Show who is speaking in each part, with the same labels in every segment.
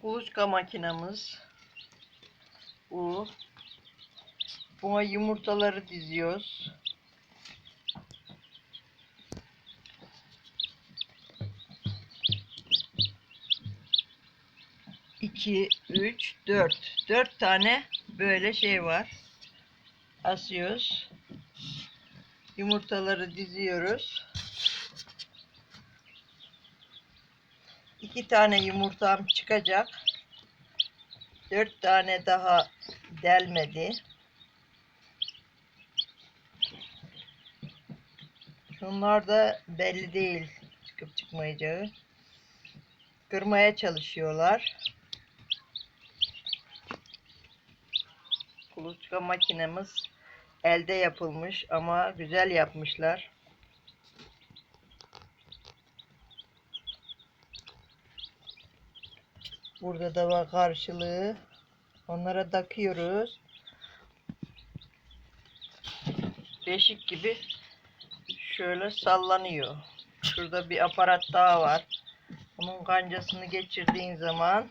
Speaker 1: Kuluçka makinamız. Bu. Buna yumurtaları diziyoruz. İki, üç, dört. Dört tane böyle şey var. Asıyoruz. Yumurtaları diziyoruz. İki tane yumurtam çıkacak. Dört tane daha delmedi. Şunlar da belli değil çıkıp çıkmayacağı. Kırmaya çalışıyorlar. Kuluçka makinemiz elde yapılmış ama güzel yapmışlar. Burada da var karşılığı. Onlara takıyoruz. Beşik gibi şöyle sallanıyor. Şurada bir aparat daha var. Bunun kancasını geçirdiğin zaman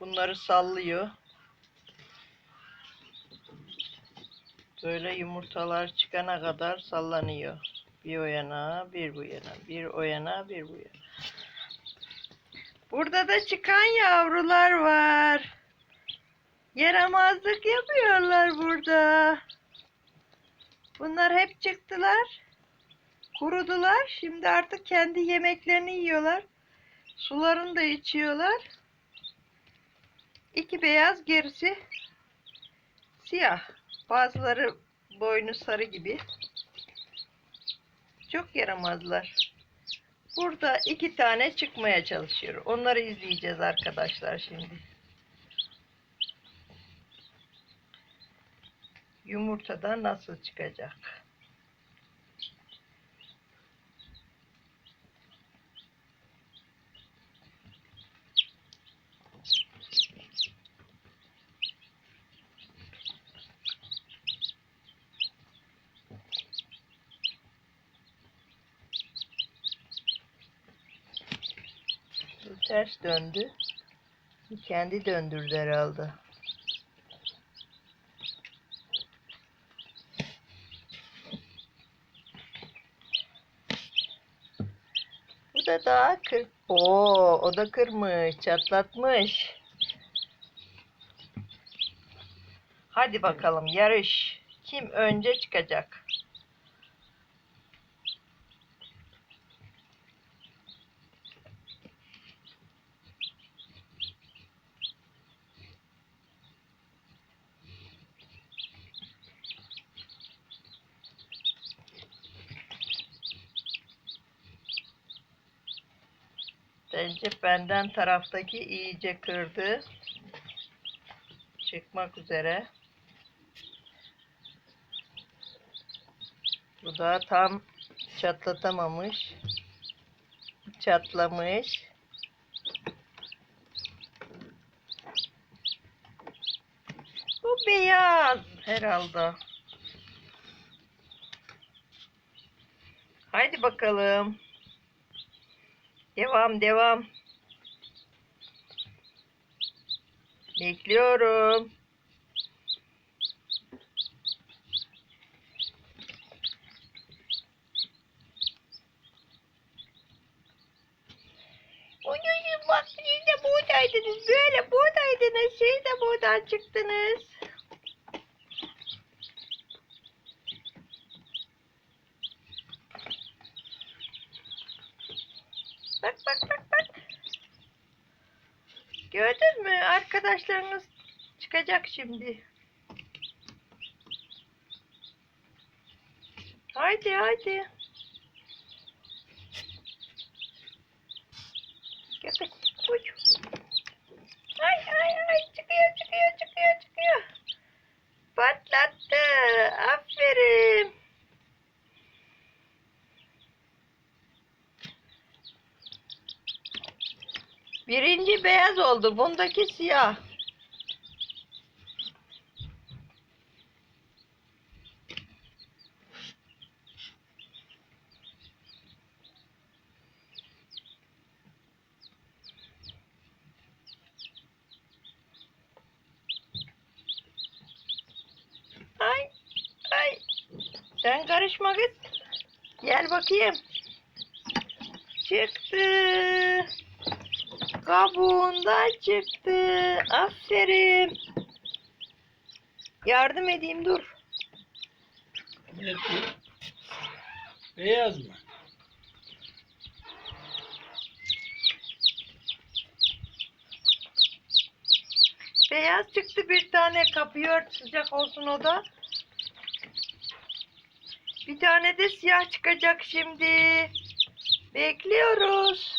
Speaker 1: bunları sallıyor. Böyle yumurtalar çıkana kadar sallanıyor. Bir o yana, bir bu yana, bir o yana, bir bu yana. Burada da çıkan yavrular var. Yaramazlık yapıyorlar burada. Bunlar hep çıktılar. Kurudular. Şimdi artık kendi yemeklerini yiyorlar. Sularını da içiyorlar. İki beyaz gerisi siyah. Bazıları boynu sarı gibi. Çok yaramazlar. Burada iki tane çıkmaya çalışıyor. Onları izleyeceğiz arkadaşlar şimdi. Yumurtadan nasıl çıkacak? Bu ters döndü. Kendi döndürdü herhalde. Bu da daha kır. Oo, o da kırmış, çatlatmış. Hadi bakalım yarış. Kim önce çıkacak? Bence benden taraftaki iyice kırdı. Çıkmak üzere. Bu da tam çatlatamamış. Çatlamış. Bu beyaz herhalde. Haydi bakalım. Devam devam. Bekliyorum. Uyuyun bak siz de buradaydınız. Böyle buradaydınız. Siz de buradan çıktınız. Bak bak bak bak. Gördün mü? Arkadaşlarınız çıkacak şimdi. Haydi haydi. Köpek. Ay ay ay çıkıyor çıkıyor çıkıyor çıkıyor. beyaz oldu. Bundaki siyah. Ay, ay. Sen karışma kız. Gel bakayım. Çıktı. Kabuğundan çıktı. Aferin. Yardım edeyim dur.
Speaker 2: Beyaz mı?
Speaker 1: Beyaz çıktı bir tane kapıyı ört sıcak olsun o da. Bir tane de siyah çıkacak şimdi. Bekliyoruz.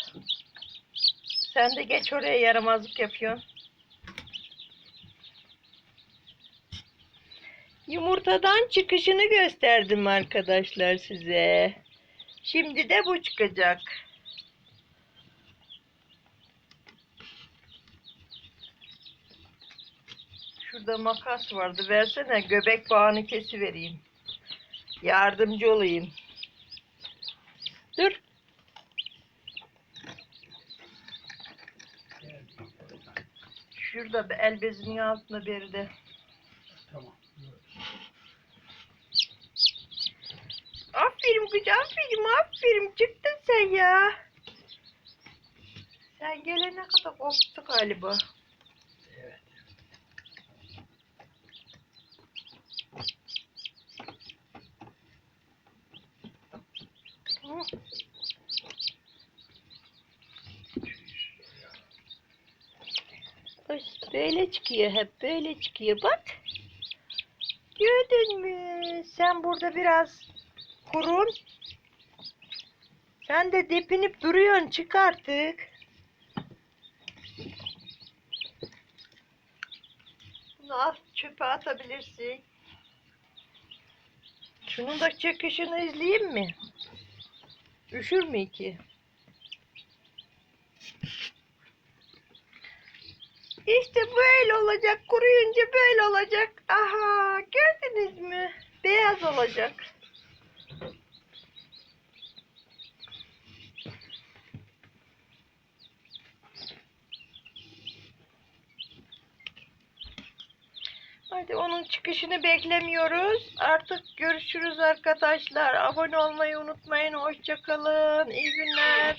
Speaker 1: Sen de geç oraya yaramazlık yapıyorsun. Yumurtadan çıkışını gösterdim arkadaşlar size. Şimdi de bu çıkacak. Şurada makas vardı. Versene göbek bağını kesivereyim. Yardımcı olayım. Dur. Şurada bir el bezinin altında biri de.
Speaker 2: Tamam.
Speaker 1: Aferin kız aferin aferin çıktın sen ya. Sen gelene kadar koptu galiba.
Speaker 2: Evet.
Speaker 1: Hı. Bak, Böyle çıkıyor hep böyle çıkıyor bak. Gördün mü? Sen burada biraz kurun. Sen de depinip duruyorsun çık artık. Bunu al çöpe atabilirsin. Şunun da çöküşünü izleyeyim mi? Üşür mü ki? İşte böyle olacak. Kuruyunca böyle olacak. Aha gördünüz mü? Beyaz olacak. Hadi onun çıkışını beklemiyoruz. Artık görüşürüz arkadaşlar. Abone olmayı unutmayın. Hoşçakalın. İyi günler.